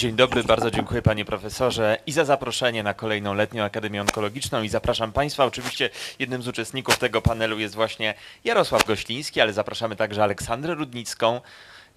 Dzień dobry, bardzo dziękuję panie profesorze i za zaproszenie na kolejną letnią Akademię Onkologiczną i zapraszam państwa. Oczywiście jednym z uczestników tego panelu jest właśnie Jarosław Gośliński, ale zapraszamy także Aleksandrę Rudnicką.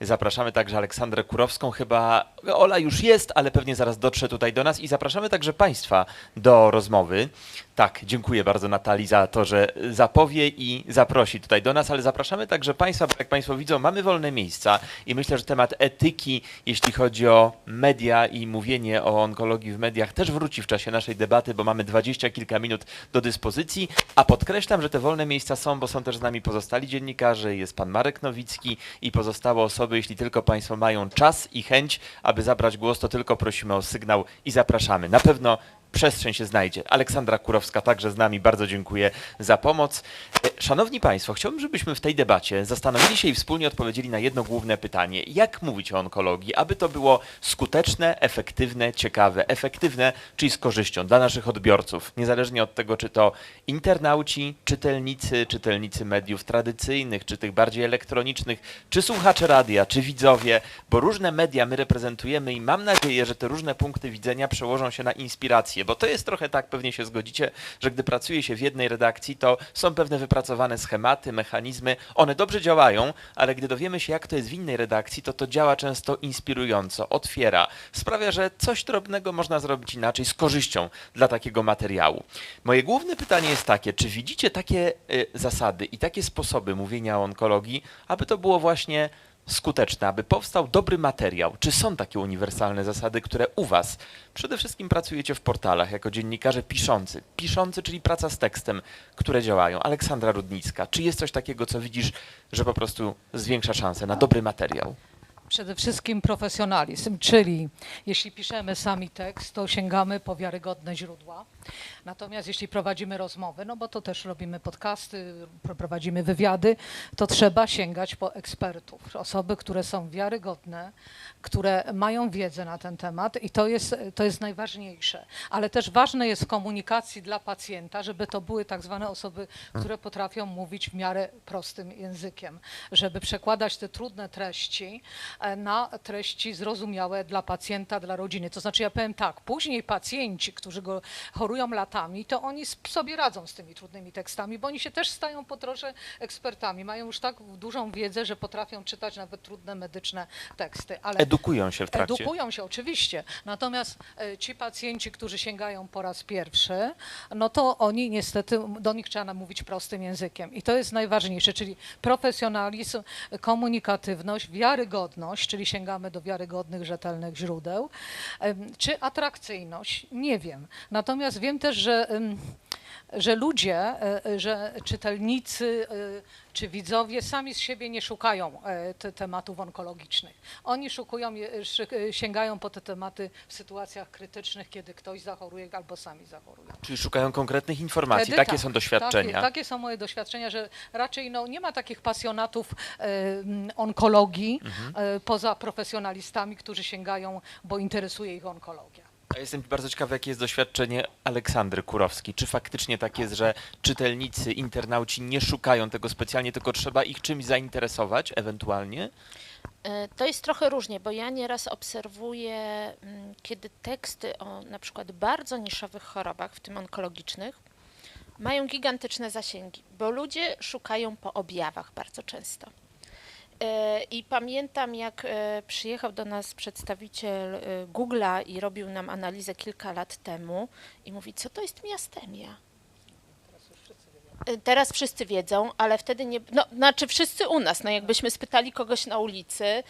Zapraszamy także Aleksandrę Kurowską, chyba Ola już jest, ale pewnie zaraz dotrze tutaj do nas i zapraszamy także Państwa do rozmowy. Tak, dziękuję bardzo Natalii za to, że zapowie i zaprosi tutaj do nas, ale zapraszamy także Państwa, bo jak Państwo widzą, mamy wolne miejsca i myślę, że temat etyki, jeśli chodzi o media i mówienie o onkologii w mediach, też wróci w czasie naszej debaty, bo mamy dwadzieścia kilka minut do dyspozycji, a podkreślam, że te wolne miejsca są, bo są też z nami pozostali dziennikarze, jest Pan Marek Nowicki i pozostałe osoby, jeśli tylko Państwo mają czas i chęć, aby zabrać głos, to tylko prosimy o sygnał i zapraszamy. Na pewno przestrzeń się znajdzie. Aleksandra Kurowska także z nami, bardzo dziękuję za pomoc. E, Szanowni Państwo, chciałbym, żebyśmy w tej debacie zastanowili się i wspólnie odpowiedzieli na jedno główne pytanie. Jak mówić o onkologii, aby to było skuteczne, efektywne, ciekawe. Efektywne, czyli z korzyścią dla naszych odbiorców, niezależnie od tego, czy to internauci, czytelnicy, czytelnicy mediów tradycyjnych, czy tych bardziej elektronicznych, czy słuchacze radia, czy widzowie, bo różne media my reprezentujemy i mam nadzieję, że te różne punkty widzenia przełożą się na inspirację, bo to jest trochę tak, pewnie się zgodzicie, że gdy pracuje się w jednej redakcji, to są pewne wypracowane schematy, mechanizmy, one dobrze działają, ale gdy dowiemy się, jak to jest w innej redakcji, to to działa często inspirująco, otwiera, sprawia, że coś drobnego można zrobić inaczej z korzyścią dla takiego materiału. Moje główne pytanie jest takie, czy widzicie takie y, zasady i takie sposoby mówienia o onkologii, aby to było właśnie skuteczne, aby powstał dobry materiał? Czy są takie uniwersalne zasady, które u Was przede wszystkim pracujecie w portalach jako dziennikarze piszący? Piszący, czyli praca z tekstem, które działają. Aleksandra Rudnicka, czy jest coś takiego, co widzisz, że po prostu zwiększa szanse na dobry materiał? Przede wszystkim profesjonalizm, czyli jeśli piszemy sami tekst, to sięgamy po wiarygodne źródła. Natomiast jeśli prowadzimy rozmowy, no bo to też robimy podcasty, pro- prowadzimy wywiady, to trzeba sięgać po ekspertów, osoby, które są wiarygodne, które mają wiedzę na ten temat i to jest, to jest najważniejsze. Ale też ważne jest w komunikacji dla pacjenta, żeby to były tak zwane osoby, które potrafią mówić w miarę prostym językiem, żeby przekładać te trudne treści e, na treści zrozumiałe dla pacjenta, dla rodziny. To znaczy ja powiem tak, później pacjenci, którzy go chorują latami, to oni sobie radzą z tymi trudnymi tekstami, bo oni się też stają po drodze ekspertami, mają już tak dużą wiedzę, że potrafią czytać nawet trudne medyczne teksty. Ale Edukują się w trakcie. Edukują się oczywiście, natomiast e, ci pacjenci, którzy sięgają po raz pierwszy, no to oni niestety, do nich trzeba mówić prostym językiem i to jest najważniejsze, czyli profesjonalizm, komunikatywność, wiarygodność, czyli sięgamy do wiarygodnych, rzetelnych źródeł, czy atrakcyjność, nie wiem. Natomiast wiem też, że że ludzie, e, e, że czytelnicy e, czy widzowie sami z siebie nie szukają te, tematów onkologicznych. Oni szukują, sięgają po te tematy w sytuacjach krytycznych, kiedy ktoś zachoruje albo sami chorują. Czyli szukają konkretnych informacji. Wtedy Takie tak, są doświadczenia. Takie, takie są moje doświadczenia, że raczej no, nie ma takich pasjonatów e, m, onkologii Mhm. poza profesjonalistami, którzy sięgają, bo interesuje ich onkologia. A jestem bardzo ciekawy, jakie jest doświadczenie Aleksandry Kurowskiej. Czy faktycznie tak jest, że czytelnicy, internauci nie szukają tego specjalnie, tylko trzeba ich czymś zainteresować ewentualnie? E, To jest trochę różnie, bo ja nieraz obserwuję, mm, kiedy teksty o na przykład bardzo niszowych chorobach, w tym onkologicznych, mają gigantyczne zasięgi, bo ludzie szukają po objawach bardzo często. E, I pamiętam, jak e, przyjechał do nas przedstawiciel e, Google'a i robił nam analizę kilka lat temu i mówi, co to jest miastemia? Teraz wszyscy wiedzą, ale wtedy nie. No, znaczy wszyscy u nas. No, jakbyśmy spytali kogoś na ulicy,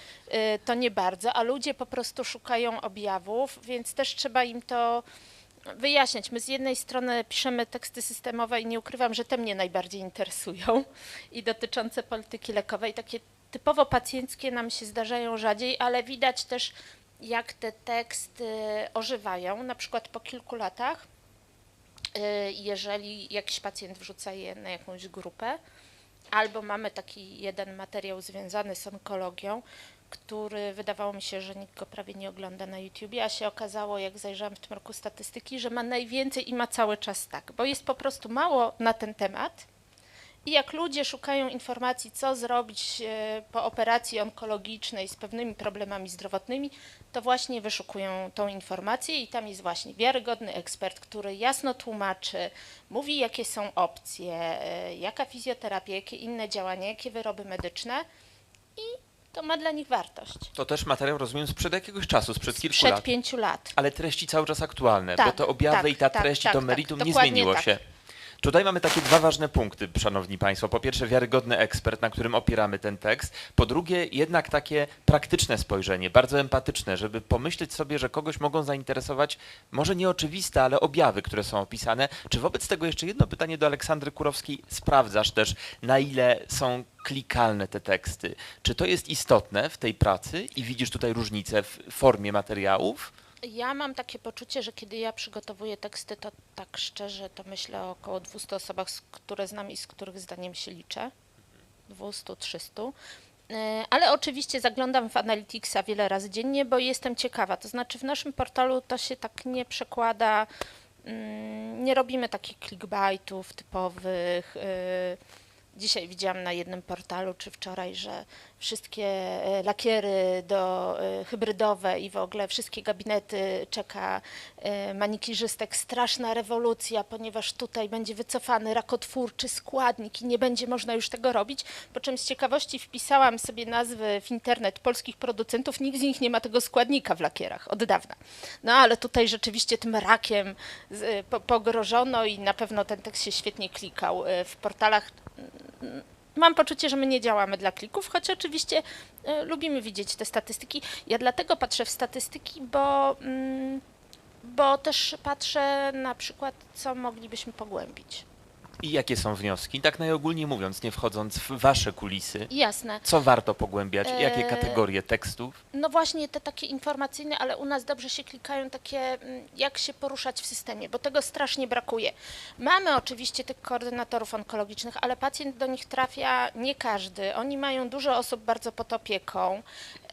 to nie bardzo, a ludzie po prostu szukają objawów, więc też trzeba im to wyjaśniać. My z jednej strony piszemy teksty systemowe i nie ukrywam, że te mnie najbardziej interesują i dotyczące polityki lekowej. Takie typowo pacjenckie nam się zdarzają rzadziej, ale widać też, jak te teksty ożywają, na przykład po kilku latach y, jeżeli jakiś pacjent wrzuca je na jakąś grupę, albo mamy taki jeden materiał związany z onkologią, który wydawało mi się, że nikt go prawie nie ogląda na YouTubie, a się okazało, jak zajrzałam w tym roku statystyki, że ma najwięcej i ma cały czas tak, bo jest po prostu mało na ten temat I jak ludzie szukają informacji, co zrobić e, po operacji onkologicznej z pewnymi problemami zdrowotnymi, to właśnie wyszukują tą informację i tam jest właśnie wiarygodny ekspert, który jasno tłumaczy, mówi jakie są opcje, e, jaka fizjoterapia, jakie inne działania, jakie wyroby medyczne i to ma dla nich wartość. To też materiał, rozumiem, sprzed jakiegoś czasu, sprzed kilku Przed lat. pięciu lat. Ale treści cały czas aktualne, bo Tak, to objawy tak, i ta tak, treść tak, to tak, meritum nie zmieniło tak. się. Tutaj mamy takie dwa ważne punkty, szanowni państwo. Po pierwsze, wiarygodny ekspert, na którym opieramy ten tekst. Po drugie, jednak takie praktyczne spojrzenie, bardzo empatyczne, żeby pomyśleć sobie, że kogoś mogą zainteresować może nieoczywiste, ale objawy, które są opisane. Czy wobec tego jeszcze jedno pytanie do Aleksandry Kurowskiej. Sprawdzasz też, na ile są klikalne te teksty. Czy to jest istotne w tej pracy i widzisz tutaj różnicę w formie materiałów? Ja mam takie poczucie, że kiedy ja przygotowuję teksty, to tak szczerze to myślę o około 200 osobach, które znam i z których zdaniem się liczę. 200, 300. E, Ale oczywiście zaglądam w Analyticsa wiele razy dziennie, bo jestem ciekawa. To znaczy w naszym portalu to się tak nie przekłada, mm, nie robimy takich clickbaitów typowych. Dzisiaj widziałam na jednym portalu, czy wczoraj, że wszystkie e, lakiery do e, hybrydowe i w ogóle wszystkie gabinety czeka e, manikirzystek straszna rewolucja, ponieważ tutaj będzie wycofany rakotwórczy składnik i nie będzie można już tego robić. Po czym z ciekawości wpisałam sobie nazwy w internet polskich producentów, nikt z nich nie ma tego składnika w lakierach od dawna. No ale tutaj rzeczywiście tym rakiem pogrożono i na pewno ten tekst się świetnie klikał w portalach mam poczucie, że my nie działamy dla klików, choć oczywiście e, lubimy widzieć te statystyki. Ja dlatego patrzę w statystyki, bo, mm, bo też patrzę na przykład, co moglibyśmy pogłębić. I jakie są wnioski? Tak najogólniej mówiąc, nie wchodząc w wasze kulisy. Jasne. Co warto pogłębiać? Jakie Eee, kategorie tekstów? No właśnie te takie informacyjne, ale u nas dobrze się klikają takie, mm, jak się poruszać w systemie, bo tego strasznie brakuje. Mamy oczywiście tych koordynatorów onkologicznych, ale pacjent do nich trafia nie każdy. Oni mają dużo osób bardzo pod opieką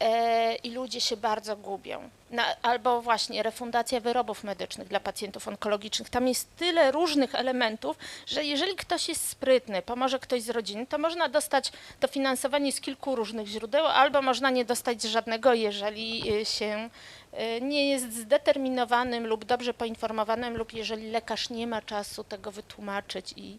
e, i ludzie się bardzo gubią. Na, albo właśnie refundacja wyrobów medycznych dla pacjentów onkologicznych. Tam jest tyle różnych elementów, że jeżeli ktoś jest sprytny, pomoże ktoś z rodziny, to można dostać dofinansowanie z kilku różnych źródeł, albo można nie dostać żadnego, jeżeli y, się y, nie jest zdeterminowanym lub dobrze poinformowanym, lub jeżeli lekarz nie ma czasu tego wytłumaczyć i,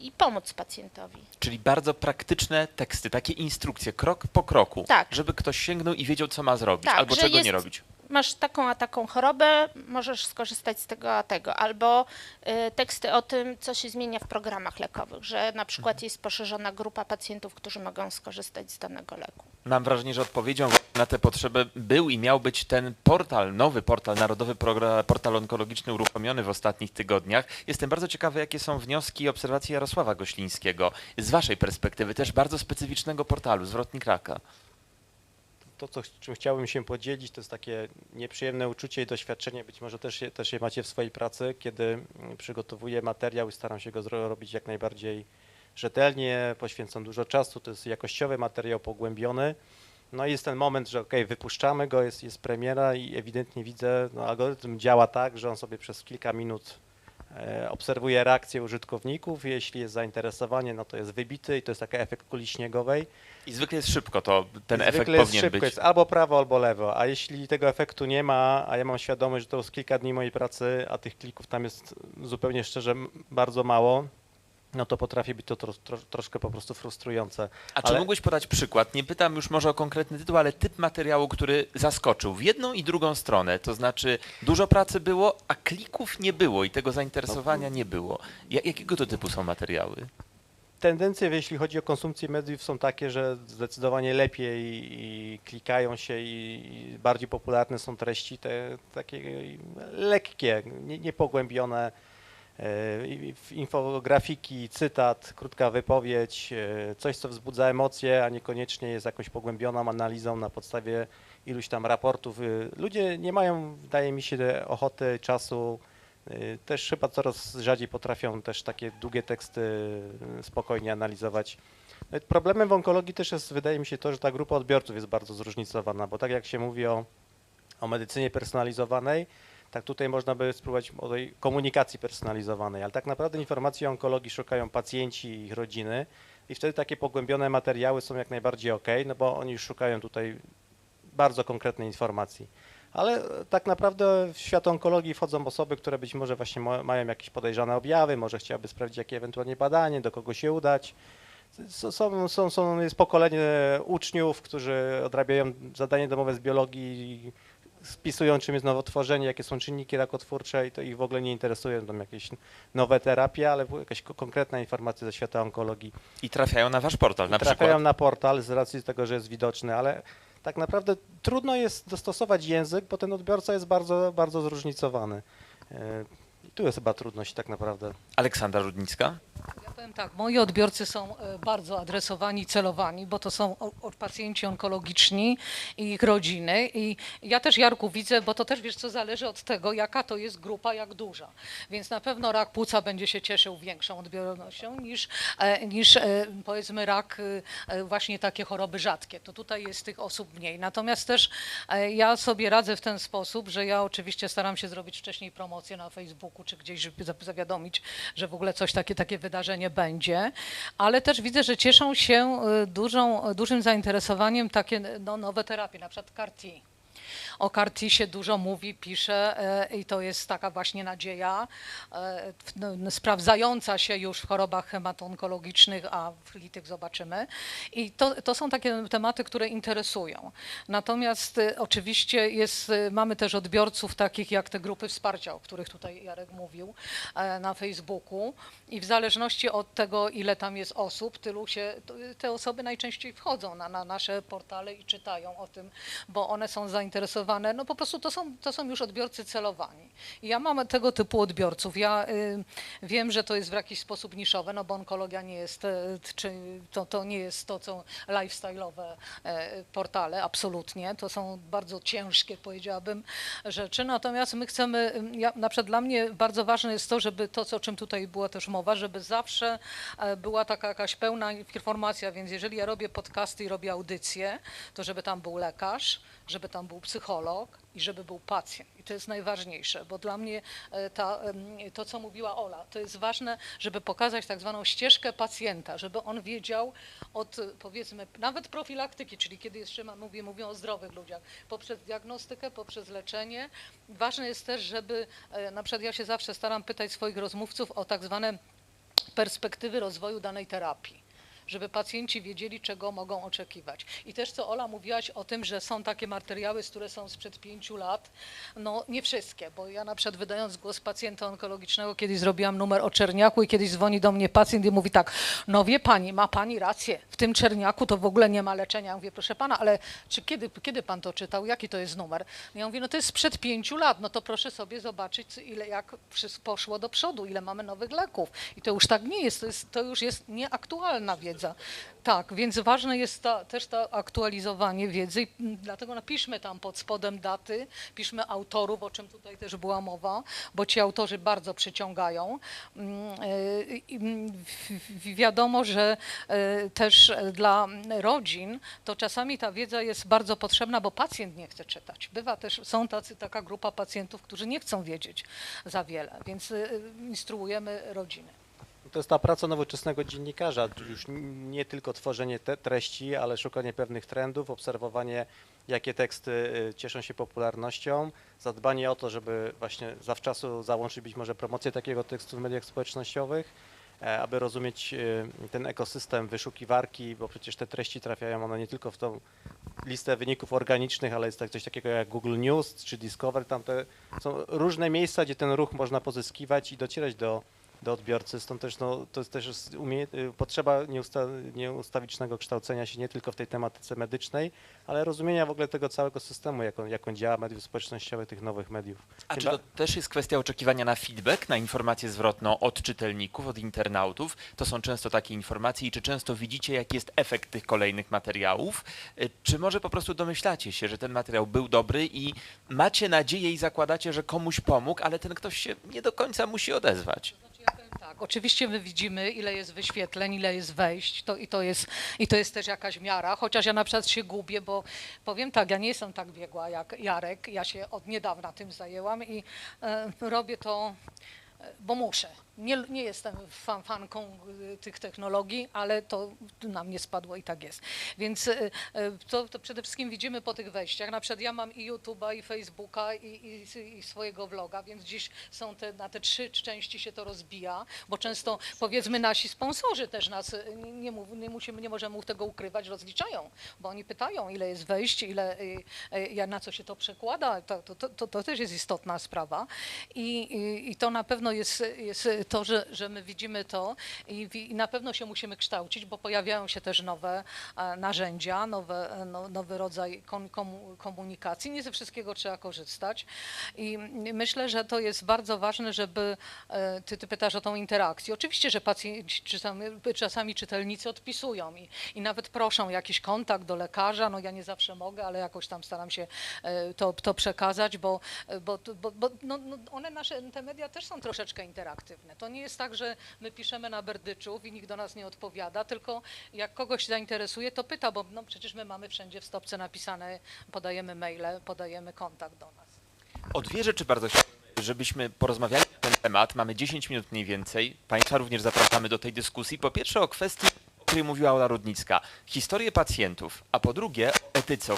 i pomóc pacjentowi. Czyli bardzo praktyczne teksty, takie instrukcje, krok po kroku, Tak. żeby ktoś sięgnął i wiedział, co ma zrobić, Tak, albo czego jest- nie robić. Masz taką a taką chorobę, możesz skorzystać z tego a tego. Albo y, teksty o tym, co się zmienia w programach lekowych, że na przykład jest poszerzona grupa pacjentów, którzy mogą skorzystać z danego leku. Mam wrażenie, że odpowiedzią na te potrzeby był i miał być ten portal, nowy portal, Narodowy Portal Onkologiczny uruchomiony w ostatnich tygodniach. Jestem bardzo ciekawy, jakie są wnioski i obserwacje Jarosława Goślińskiego z waszej perspektywy, też bardzo specyficznego portalu, Zwrotnik Raka. To, co, czym chciałbym się podzielić, to jest takie nieprzyjemne uczucie i doświadczenie, być może też je, też je macie w swojej pracy, kiedy mm, przygotowuję materiał i staram się go zro- robić jak najbardziej rzetelnie, poświęcam dużo czasu, to jest jakościowy materiał pogłębiony. No i jest ten moment, że ok, wypuszczamy go, jest, jest premiera i ewidentnie widzę, no algorytm działa tak, że on sobie przez kilka minut e, obserwuje reakcję użytkowników, jeśli jest zainteresowanie, no to jest wybity i to jest taki efekt kuli śniegowej. I zwykle jest szybko, to ten efekt Zwykle jest powinien szybko, być. jest albo prawo, albo lewo, a jeśli tego efektu nie ma, a ja mam świadomość, że to jest kilka dni mojej pracy, a tych klików tam jest zupełnie szczerze bardzo mało, no to potrafi być to tro, tro, troszkę po prostu frustrujące. A czy ale- mógłbyś podać przykład? Nie pytam już może o konkretny tytuł, ale typ materiału, który zaskoczył w jedną i drugą stronę. To znaczy dużo pracy było, a klików nie było i tego zainteresowania nie było. Ja, jakiego to typu są materiały? Tendencje, jeśli chodzi o konsumpcję mediów, są takie, że zdecydowanie lepiej i klikają się i bardziej popularne są treści te takie lekkie, nie- niepogłębione. e, Infografiki, cytat, krótka wypowiedź, e, coś co wzbudza emocje, a niekoniecznie jest jakąś pogłębioną analizą na podstawie iluś tam raportów. Y, Ludzie nie mają, wydaje mi się, ochoty, czasu Też chyba coraz rzadziej potrafią też takie długie teksty y, spokojnie analizować. No Problemem w onkologii też jest, wydaje mi się, to, że ta grupa odbiorców jest bardzo zróżnicowana, bo tak jak się mówi o, o medycynie personalizowanej, Tak tutaj można by spróbować o tej komunikacji personalizowanej, ale tak naprawdę informacji o onkologii szukają pacjenci i ich rodziny i wtedy takie pogłębione materiały są jak najbardziej ok, no bo oni szukają tutaj bardzo konkretnej informacji. Ale tak naprawdę w świat onkologii wchodzą osoby, które być może właśnie ma- mają jakieś podejrzane objawy, może chciałyby sprawdzić jakie ewentualnie badanie, do kogo się udać. Są, są, są, jest pokolenie uczniów, którzy odrabiają zadanie domowe z biologii, spisują czym jest nowotworzenie, jakie są czynniki rakotwórcze i to ich w ogóle nie interesuje, tam jakieś nowe terapie, ale jakaś ko- konkretna informacja ze świata onkologii. I trafiają na wasz portal na Trafiają przykład. na portal z racji tego, że jest widoczny, ale tak naprawdę trudno jest dostosować język, bo ten odbiorca jest bardzo, bardzo zróżnicowany. E, I tu jest chyba trudność tak naprawdę. Aleksandra Rudnicka. Powiem tak, moi odbiorcy są e, bardzo adresowani, celowani, bo to są pacjenci onkologiczni i ich rodziny. I ja też, Jarku, widzę, bo to też, wiesz co, zależy od tego, jaka to jest grupa, jak duża. Więc na pewno rak płuca będzie się cieszył większą odbiornością niż, e, niż e, powiedzmy rak, właśnie takie choroby rzadkie. To tutaj jest tych osób mniej. Natomiast też ja sobie radzę w ten sposób, że ja oczywiście staram się zrobić wcześniej promocję na Facebooku czy gdzieś, żeby za- zawiadomić, że w ogóle coś takie, takie wydarzenie będzie, ale też widzę, że cieszą się y, dużą, dużym zainteresowaniem takie no, nowe terapie, na przykład CAR-T. O CAR-T się dużo mówi, pisze e, i to jest taka właśnie nadzieja e, w- no, sprawdzająca się już w chorobach hematoonkologicznych, a w litych zobaczymy. I to, to są takie tematy, które interesują. Natomiast e, oczywiście jest, mamy też odbiorców takich jak te grupy wsparcia, o których tutaj Jarek mówił na Facebooku i w zależności od tego, ile tam jest osób, tylu się, te osoby najczęściej wchodzą na, na nasze portale i czytają o tym, bo one są zainteresowane, no po prostu to są, to są już odbiorcy celowani. Ja mam tego typu odbiorców. Ja y, wiem, że to jest w jakiś sposób niszowe, no bo onkologia nie jest, e, czy to, to nie jest to, co lifestyle'owe e, portale, absolutnie. To są bardzo ciężkie, powiedziałabym, rzeczy. Natomiast my chcemy, ym, ja, na przykład dla mnie bardzo ważne jest to, żeby to, o czym tutaj była też mowa, żeby zawsze e, była taka jakaś pełna informacja, więc jeżeli ja robię podcasty i robię audycje, to żeby tam był lekarz, żeby tam był psycholog i żeby był pacjent. I to jest najważniejsze, bo dla mnie e, ta, to, co mówiła Ola, to jest ważne, żeby pokazać tak zwaną ścieżkę pacjenta, żeby on wiedział od e, powiedzmy nawet profilaktyki, czyli kiedy jeszcze mówię, mówię o zdrowych ludziach, poprzez diagnostykę, poprzez leczenie. Ważne jest też, żeby e, na przykład ja się zawsze staram pytać swoich rozmówców o tak zwane perspektywy rozwoju danej terapii. Żeby pacjenci wiedzieli, czego mogą oczekiwać. I też co Ola mówiłaś o tym, że są takie materiały, które są sprzed pięciu lat. No nie wszystkie, bo ja na przykład wydając głos pacjenta onkologicznego, kiedyś zrobiłam numer o czerniaku i kiedyś dzwoni do mnie pacjent i mówi tak, no wie pani, ma pani rację, w tym czerniaku to w ogóle nie ma leczenia. Ja mówię, proszę pana, ale czy kiedy, kiedy pan to czytał, jaki to jest numer? Ja mówię, no to jest sprzed pięciu lat, no to proszę sobie zobaczyć, ile jak poszło do przodu, ile mamy nowych leków. I to już tak nie jest, to, jest, to już jest nieaktualna wiedza. Tak, więc ważne jest też to aktualizowanie wiedzy i dlatego napiszmy tam pod spodem daty, piszmy autorów, o czym tutaj też była mowa, bo ci autorzy bardzo przyciągają. Mm, y, wi- Wiadomo, że y, też dla rodzin to czasami ta wiedza jest bardzo potrzebna, bo pacjent nie chce czytać. Bywa też, są tacy, taka grupa pacjentów, którzy nie chcą wiedzieć za wiele, więc y, y, instruujemy rodziny. To jest ta praca nowoczesnego dziennikarza, już nie tylko tworzenie te treści, ale szukanie pewnych trendów, obserwowanie jakie teksty y, cieszą się popularnością, zadbanie o to, żeby właśnie zawczasu załączyć być może promocję takiego tekstu w mediach społecznościowych, e, aby rozumieć y, ten ekosystem wyszukiwarki, bo przecież te treści trafiają one nie tylko w tą listę wyników organicznych, ale jest tak coś takiego jak Google News czy Discover, tam te są różne miejsca, gdzie ten ruch można pozyskiwać i docierać do, do odbiorcy, stąd też no, to jest też umie, y, potrzeba nieusta, nieustawicznego kształcenia się nie tylko w tej tematyce medycznej, ale rozumienia w ogóle tego całego systemu, jak on, jak on działa, mediów społecznościowych, tych nowych mediów. A czy Chyba- to też jest kwestia oczekiwania na feedback, na informację zwrotną od czytelników, od internautów? To są często takie informacje i czy często widzicie, jaki jest efekt tych kolejnych materiałów? Y, Czy może po prostu domyślacie się, że ten materiał był dobry i macie nadzieję i zakładacie, że komuś pomógł, ale ten ktoś się nie do końca musi odezwać? Tak. Oczywiście my widzimy, ile jest wyświetleń, ile jest wejść to, i, to jest, i to jest też jakaś miara, chociaż ja na przykład się gubię, bo powiem tak, ja nie jestem tak biegła jak Jarek, ja się od niedawna tym zajęłam i e, robię to, e, bo muszę. Nie, nie jestem fan, fanką y, tych technologii, ale to na mnie spadło i tak jest. Więc y, y, to, to przede wszystkim widzimy po tych wejściach. Na przykład ja mam i YouTube'a, i Facebooka, i, i, i swojego vloga, więc dziś są te, na te trzy części się to rozbija, bo często powiedzmy nasi sponsorzy też nas, nie, nie, musimy, nie możemy tego ukrywać, rozliczają, bo oni pytają, ile jest wejść, ile, na co się to przekłada. To, to, to, to też jest istotna sprawa. I, i, i to na pewno jest, jest to, że, że my widzimy to i, i na pewno się musimy kształcić, bo pojawiają się też nowe e, narzędzia, nowe, e, no, nowy rodzaj komunikacji. Nie ze wszystkiego trzeba korzystać. I myślę, że to jest bardzo ważne, żeby e, ty, ty pytasz o tą interakcję. Oczywiście, że pacjenci czasami, czasami czytelnicy odpisują i, i nawet proszą jakiś kontakt do lekarza. No ja nie zawsze mogę, ale jakoś tam staram się to, to przekazać, bo, bo, bo, bo no, no one nasze, te media też są troszeczkę interaktywne. To nie jest tak, że my piszemy na berdyczów i nikt do nas nie odpowiada, tylko jak kogoś zainteresuje, to pyta, bo no przecież my mamy wszędzie w stopce napisane, podajemy maile, podajemy kontakt do nas. O dwie rzeczy bardzo żebyśmy porozmawiali na ten temat. Mamy 10 minut mniej więcej. Państwa również zapraszamy do tej dyskusji. Po pierwsze o kwestii, o której mówiła Ola Rudnicka. Historię pacjentów, a po drugie o etyce,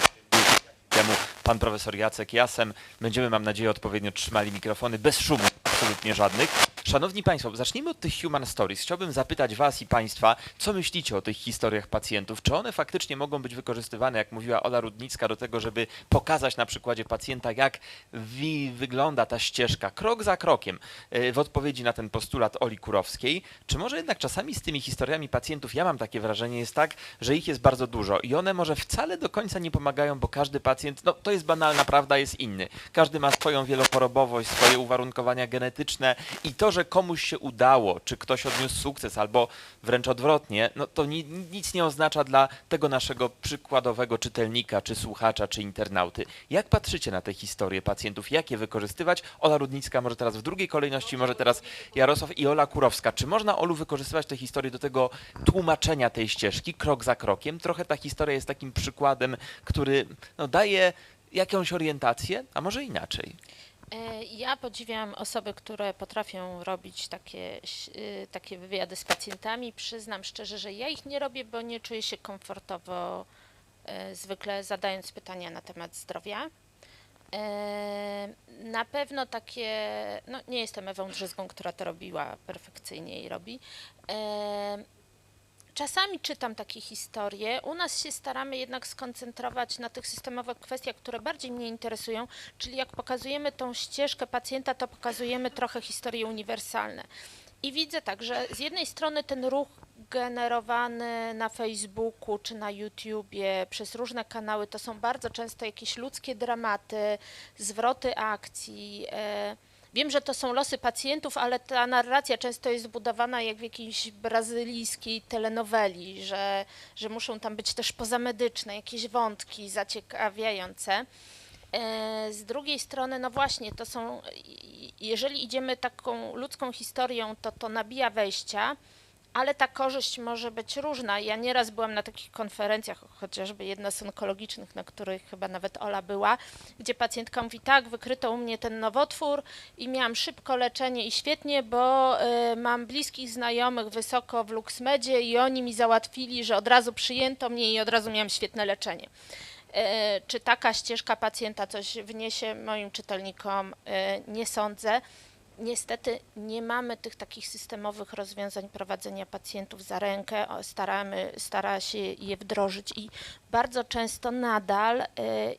temu pan profesor Jacek Jasem. Będziemy, mam nadzieję, odpowiednio trzymali mikrofony bez szumu, absolutnie żadnych. Szanowni Państwo, zacznijmy od tych human stories. Chciałbym zapytać Was i Państwa, co myślicie o tych historiach pacjentów? Czy one faktycznie mogą być wykorzystywane, jak mówiła Ola Rudnicka, do tego, żeby pokazać na przykładzie pacjenta, jak wi- wygląda ta ścieżka, krok za krokiem, e, w odpowiedzi na ten postulat Oli Kurowskiej? Czy może jednak czasami z tymi historiami pacjentów, ja mam takie wrażenie, jest tak, że ich jest bardzo dużo i one może wcale do końca nie pomagają, bo każdy pacjent, no to jest banalna prawda, jest inny. Każdy ma swoją wielochorobowość, swoje uwarunkowania genetyczne i to, że komuś się udało, czy ktoś odniósł sukces, albo wręcz odwrotnie, no to ni nic nie oznacza dla tego naszego przykładowego czytelnika, czy słuchacza, czy internauty. Jak patrzycie na te historie pacjentów? Jak je wykorzystywać? Ola Rudnicka może teraz w drugiej kolejności, może teraz Jarosław i Ola Kurowska. Czy można, Olu, wykorzystywać te historie do tego tłumaczenia tej ścieżki, krok za krokiem? Trochę ta historia jest takim przykładem, który no, daje jakąś orientację, a może inaczej. E, Ja podziwiam osoby, które potrafią robić takie, y, takie wywiady z pacjentami. Przyznam szczerze, że ja ich nie robię, bo nie czuję się komfortowo e, zwykle zadając pytania na temat zdrowia. E, Na pewno takie, no nie jestem Ewą Drzyzgą, która to robiła perfekcyjnie i robi. Czasami czytam takie historie. U nas się staramy jednak skoncentrować na tych systemowych kwestiach, które bardziej mnie interesują, czyli jak pokazujemy tą ścieżkę pacjenta, to pokazujemy trochę historie uniwersalne. I widzę tak, że z jednej strony ten ruch generowany na Facebooku czy na YouTubie przez różne kanały to są bardzo często jakieś ludzkie dramaty, zwroty akcji. E, Wiem, że to są losy pacjentów, ale ta narracja często jest zbudowana jak w jakiejś brazylijskiej telenoweli, że, że muszą tam być też pozamedyczne, jakieś wątki zaciekawiające. E, Z drugiej strony, no właśnie, to są, jeżeli idziemy taką ludzką historią, to to nabija wejścia, ale ta korzyść może być różna. Ja nieraz byłam na takich konferencjach, chociażby jedna z onkologicznych, na których chyba nawet Ola była, gdzie pacjentka mówi, tak, wykryto u mnie ten nowotwór i miałam szybko leczenie i świetnie, bo y, mam bliskich znajomych wysoko w Luxmedzie i oni mi załatwili, że od razu przyjęto mnie i od razu miałam świetne leczenie. E, Czy taka ścieżka pacjenta coś wniesie moim czytelnikom? E, Nie sądzę. Niestety nie mamy tych takich systemowych rozwiązań prowadzenia pacjentów za rękę. Staramy, stara się je wdrożyć i bardzo często nadal e,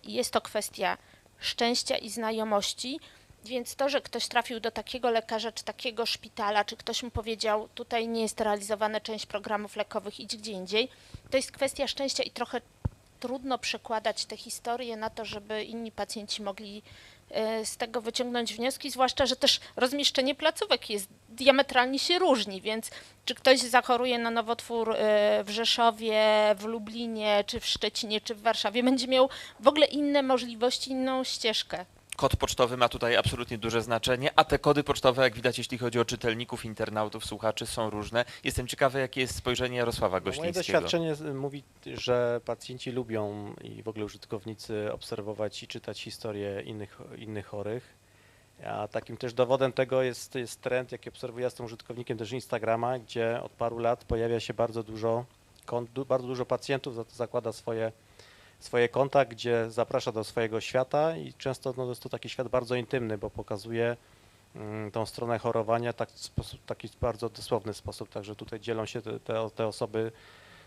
jest to kwestia szczęścia i znajomości. Więc to, że ktoś trafił do takiego lekarza czy takiego szpitala, czy ktoś mu powiedział, tutaj nie jest realizowana część programów lekowych, idź gdzie indziej, to jest kwestia szczęścia i trochę trudno przekładać te historie na to, żeby inni pacjenci mogli z tego wyciągnąć wnioski, zwłaszcza, że też rozmieszczenie placówek jest diametralnie się różni, więc czy ktoś zachoruje na nowotwór e, w Rzeszowie, w Lublinie, czy w Szczecinie, czy w Warszawie, będzie miał w ogóle inne możliwości, inną ścieżkę. Kod pocztowy ma tutaj absolutnie duże znaczenie, a te kody pocztowe, jak widać, jeśli chodzi o czytelników, internautów, słuchaczy, są różne. Jestem ciekawy, jakie jest spojrzenie Jarosława No, Moje Goślińskiego. doświadczenie mówi, że pacjenci lubią i w ogóle użytkownicy obserwować i czytać historie innych, innych chorych. A takim też dowodem tego jest, jest trend, jaki obserwuję, ja jestem użytkownikiem też Instagrama, gdzie od paru lat pojawia się bardzo dużo, kont, bardzo dużo pacjentów za to zakłada swoje, swoje konta, gdzie zaprasza do swojego świata i często no, jest to taki świat bardzo intymny, bo pokazuje mm, tą stronę chorowania tak, sposób, taki bardzo dosłowny sposób, także tutaj dzielą się te, te, te osoby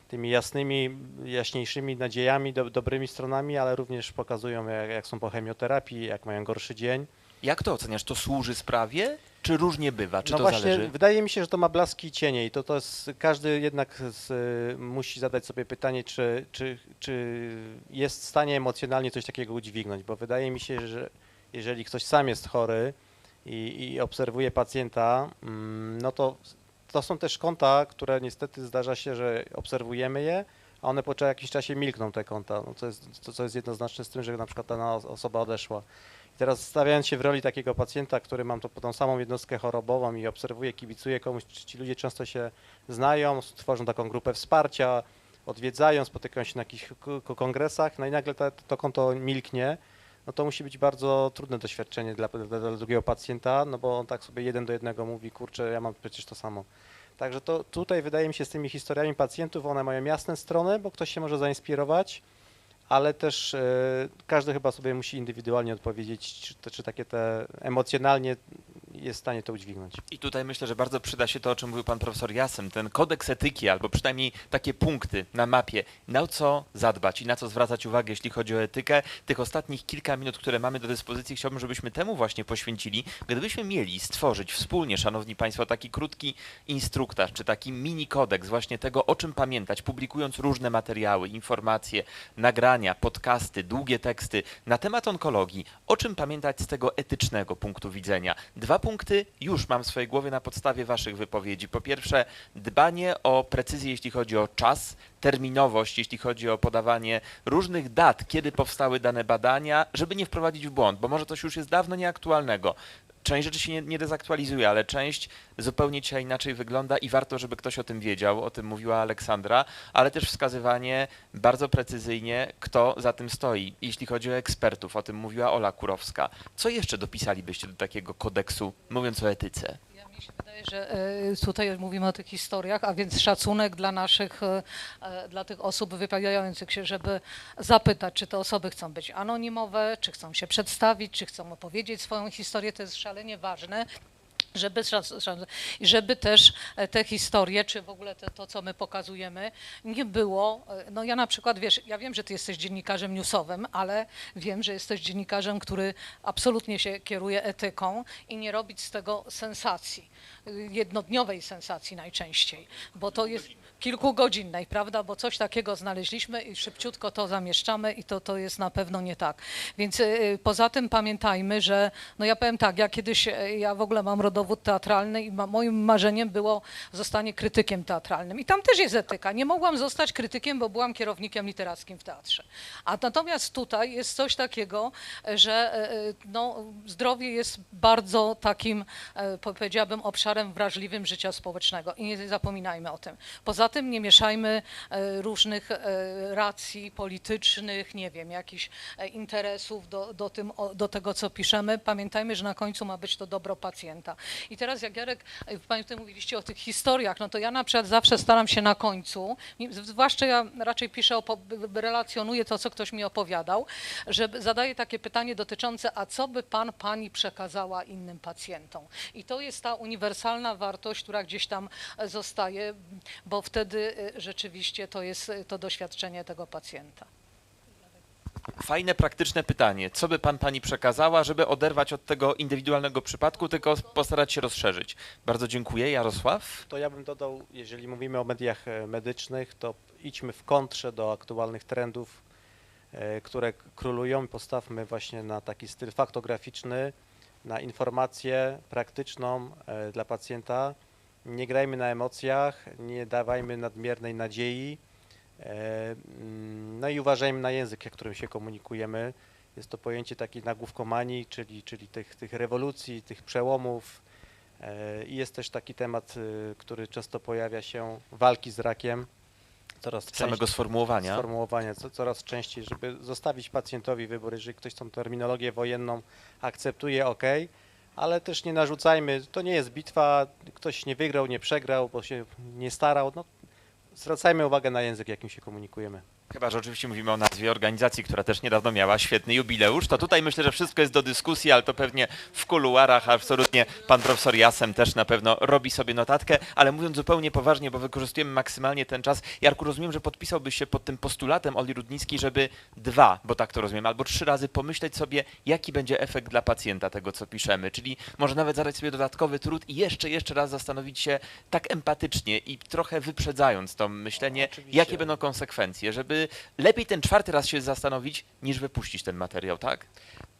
tymi jasnymi, jaśniejszymi nadziejami, do, dobrymi stronami, ale również pokazują jak, jak są po chemioterapii, jak mają gorszy dzień. Jak to oceniasz? To służy sprawie, czy różnie bywa? Czy no to właśnie, zależy? wydaje mi się, że to ma blaski i cienie i to, to jest, każdy jednak z, musi zadać sobie pytanie, czy, czy, czy jest w stanie emocjonalnie coś takiego udźwignąć, bo wydaje mi się, że jeżeli ktoś sam jest chory i, i obserwuje pacjenta, mm, no to to są też konta, które niestety zdarza się, że obserwujemy je, a one po jakimś czasie milkną te konta, no to, jest, to, co jest jednoznaczne z tym, że na przykład dana os- osoba odeszła. Teraz stawiając się w roli takiego pacjenta, który mam to, tą samą jednostkę chorobową i obserwuję, kibicuję komuś, ci ludzie często się znają, tworzą taką grupę wsparcia, odwiedzają, spotykają się na jakichś kongresach, no i nagle to, to konto milknie, no to musi być bardzo trudne doświadczenie dla, dla, dla drugiego pacjenta, no bo on tak sobie jeden do jednego mówi, kurczę, ja mam przecież to samo. Także to tutaj wydaje mi się z tymi historiami pacjentów, one mają jasne strony, bo ktoś się może zainspirować, ale też e, każdy chyba sobie musi indywidualnie odpowiedzieć, czy, czy takie te emocjonalnie jest w stanie to udźwignąć. I tutaj myślę, że bardzo przyda się to, o czym mówił pan profesor Jasem, ten kodeks etyki, albo przynajmniej takie punkty na mapie, na co zadbać i na co zwracać uwagę, jeśli chodzi o etykę. Tych ostatnich kilka minut, które mamy do dyspozycji, chciałbym, żebyśmy temu właśnie poświęcili. Gdybyśmy mieli stworzyć wspólnie, szanowni państwo, taki krótki instruktaż, czy taki mini kodeks właśnie tego, o czym pamiętać, publikując różne materiały, informacje, nagrania, podcasty, długie teksty na temat onkologii, o czym pamiętać z tego etycznego punktu widzenia. Dwa punkty już mam w swojej głowie na podstawie Waszych wypowiedzi. Po pierwsze, dbanie o precyzję, jeśli chodzi o czas, terminowość, jeśli chodzi o podawanie różnych dat, kiedy powstały dane badania, żeby nie wprowadzić w błąd, bo może coś już jest dawno nieaktualnego. Część rzeczy się nie, nie dezaktualizuje, ale część zupełnie dzisiaj inaczej wygląda i warto, żeby ktoś o tym wiedział, o tym mówiła Aleksandra, ale też wskazywanie bardzo precyzyjnie, kto za tym stoi. Jeśli chodzi o ekspertów, o tym mówiła Ola Kurowska. Co jeszcze dopisalibyście do takiego kodeksu, mówiąc o etyce? Mi się wydaje, że e, tutaj mówimy o tych historiach, a więc szacunek dla naszych, e, e, dla tych osób wypowiadających się, żeby zapytać, czy te osoby chcą być anonimowe, czy chcą się przedstawić, czy chcą opowiedzieć swoją historię. To jest szalenie ważne. Żeby, żeby też e, te historie, czy w ogóle to, co my pokazujemy, nie było. e, No ja na przykład, wiesz, ja wiem, że ty jesteś dziennikarzem newsowym, ale wiem, że jesteś dziennikarzem, który absolutnie się kieruje etyką i nie robić z tego sensacji, y, jednodniowej sensacji najczęściej, bo to jest kilkugodzinnej, prawda, bo coś takiego znaleźliśmy i szybciutko to zamieszczamy i to, to jest na pewno nie tak. Więc y, poza tym pamiętajmy, że, no ja powiem tak, ja kiedyś, y, ja w ogóle mam rodowód teatralny i ma, moim marzeniem było zostanie krytykiem teatralnym i tam też jest etyka. Nie mogłam zostać krytykiem, bo byłam kierownikiem literackim w teatrze. A natomiast tutaj jest coś takiego, że e, e, no, zdrowie jest bardzo takim, e, po- powiedziałabym, obszarem wrażliwym życia społecznego i nie zapominajmy o tym. Poza tym nie mieszajmy różnych racji politycznych, nie wiem, jakichś interesów do, do, tym, do tego, co piszemy. Pamiętajmy, że na końcu ma być to dobro pacjenta. I teraz jak Jarek, e, Państwo mówiliście o tych historiach, no to ja na przykład zawsze staram się na końcu, zwłaszcza ja raczej piszę, relacjonuję to, co ktoś mi opowiadał, że zadaję takie pytanie dotyczące, a co by Pan, Pani przekazała innym pacjentom? I to jest ta uniwersalna wartość, która gdzieś tam e, zostaje, bo wtedy e, rzeczywiście to jest to doświadczenie tego pacjenta. Fajne, praktyczne pytanie. Co by pan pani przekazała, żeby oderwać od tego indywidualnego przypadku, tylko postarać się rozszerzyć? Bardzo dziękuję. Jarosław? To ja bym dodał, jeżeli mówimy o mediach e, medycznych, to idźmy w kontrze do aktualnych trendów, e, które królują. Postawmy właśnie na taki styl faktograficzny, na informację praktyczną e, dla pacjenta. Nie grajmy na emocjach, nie dawajmy nadmiernej nadziei. E, mm, No i uważajmy na język, którym się komunikujemy. Jest to pojęcie takiej nagłówkomanii, czyli, czyli tych, tych rewolucji, tych przełomów. E, I jest też taki temat, y, który często pojawia się, walki z rakiem. Coraz Samego częściej- sformułowania. sformułowania co, coraz częściej, żeby zostawić pacjentowi wybór, jeżeli ktoś tą terminologię wojenną akceptuje, ok, ale też nie narzucajmy, to nie jest bitwa, ktoś nie wygrał, nie przegrał, bo się nie starał, no, zwracajmy uwagę na język, jakim się komunikujemy. Chyba, że oczywiście mówimy o nazwie organizacji, która też niedawno miała świetny jubileusz, to tutaj myślę, że wszystko jest do dyskusji, ale to pewnie w kuluarach, absolutnie pan profesor Jasem też na pewno robi sobie notatkę, ale mówiąc zupełnie poważnie, bo wykorzystujemy maksymalnie ten czas, Jarku, rozumiem, że podpisałbyś się pod tym postulatem Oli Rudnickiej, żeby dwa, bo tak to rozumiem, albo trzy razy pomyśleć sobie, jaki będzie efekt dla pacjenta tego, co piszemy, czyli może nawet zadać sobie dodatkowy trud i jeszcze, jeszcze raz zastanowić się tak empatycznie i trochę wyprzedzając to myślenie, Oczywiście. jakie będą konsekwencje, żeby lepiej ten czwarty raz się zastanowić, niż wypuścić ten materiał, tak?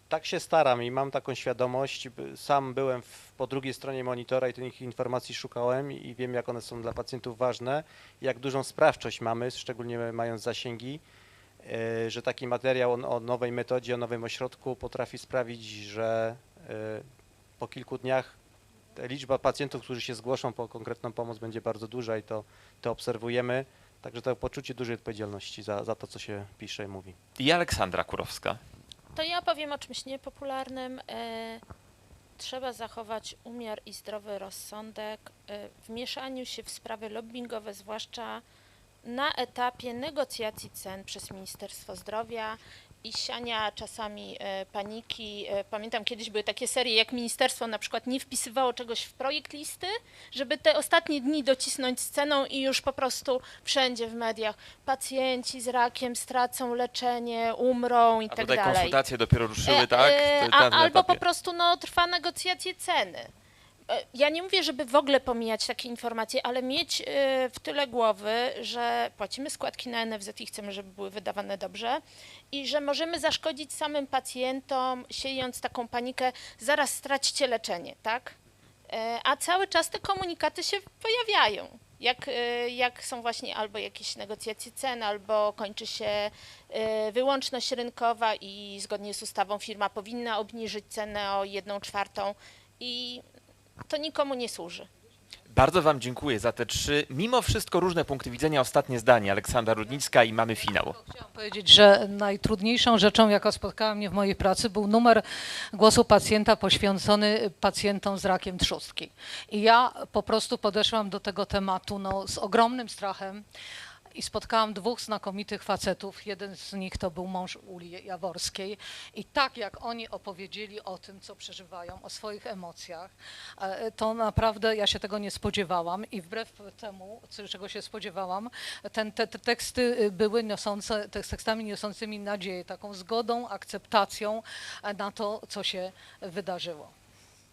Tak się staram i mam taką świadomość. Sam byłem w, po drugiej stronie monitora i tych informacji szukałem i wiem, jak one są dla pacjentów ważne, jak dużą sprawczość mamy, szczególnie mając zasięgi, e, że taki materiał o, nowej metodzie, o nowym ośrodku potrafi sprawić, że e, po kilku dniach liczba pacjentów, którzy się zgłoszą po konkretną pomoc będzie bardzo duża i to, to obserwujemy. Także to poczucie dużej odpowiedzialności za, za to, co się pisze i mówi. I Aleksandra Kurowska. To ja powiem o czymś niepopularnym. E, trzeba zachować umiar i zdrowy rozsądek e, w mieszaniu się w sprawy lobbingowe, zwłaszcza na etapie negocjacji cen przez Ministerstwo Zdrowia i siania czasami e, paniki. E, pamiętam kiedyś były takie serie, jak ministerstwo na przykład nie wpisywało czegoś w projekt listy, żeby te ostatnie dni docisnąć z ceną i już po prostu wszędzie w mediach pacjenci z rakiem stracą leczenie, umrą i A tak dalej. konsultacje dopiero ruszyły, E, tak? a, albo po prostu no, trwa negocjacje ceny. E, Ja nie mówię, żeby w ogóle pomijać takie informacje, ale mieć e, w tyle głowy, że płacimy składki na NFZ i chcemy, żeby były wydawane dobrze i że możemy zaszkodzić samym pacjentom, siejąc taką panikę, zaraz stracicie leczenie, tak? E, A cały czas te komunikaty się pojawiają. Jak, jak są właśnie albo jakieś negocjacje cen, albo kończy się wyłączność rynkowa i zgodnie z ustawą firma powinna obniżyć cenę o jedną czwartą i to nikomu nie służy. Bardzo Wam dziękuję za te trzy, mimo wszystko różne punkty widzenia, ostatnie zdanie. Aleksandra Rudnicka i mamy finał. Chciałam powiedzieć, że najtrudniejszą rzeczą, jaka spotkała mnie w mojej pracy, był numer głosu pacjenta poświęcony pacjentom z rakiem trzustki. I ja po prostu podeszłam do tego tematu no, z ogromnym strachem. I spotkałam dwóch znakomitych facetów. Jeden z nich to był mąż Uli Jaworskiej. I tak jak oni opowiedzieli o tym, co przeżywają, o swoich emocjach, e, to naprawdę ja się tego nie spodziewałam. I wbrew temu, czego się spodziewałam, ten, te, te teksty y, były niosące, tekstami niosącymi nadzieję, taką zgodą, akceptacją e, na to, co się wydarzyło.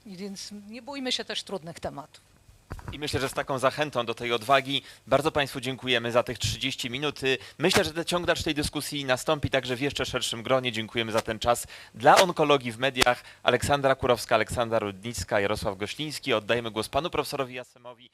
Więc nie bójmy się też trudnych tematów. I myślę, że z taką zachętą do tej odwagi bardzo Państwu dziękujemy za tych 30 minut. Y, Myślę, że ciąg dalszy tej dyskusji nastąpi także w jeszcze szerszym gronie. Dziękujemy za ten czas. Dla onkologii w mediach Aleksandra Kurowska, Aleksandra Rudnicka, Jarosław Gośliński. Oddajemy głos panu profesorowi Jasemowi.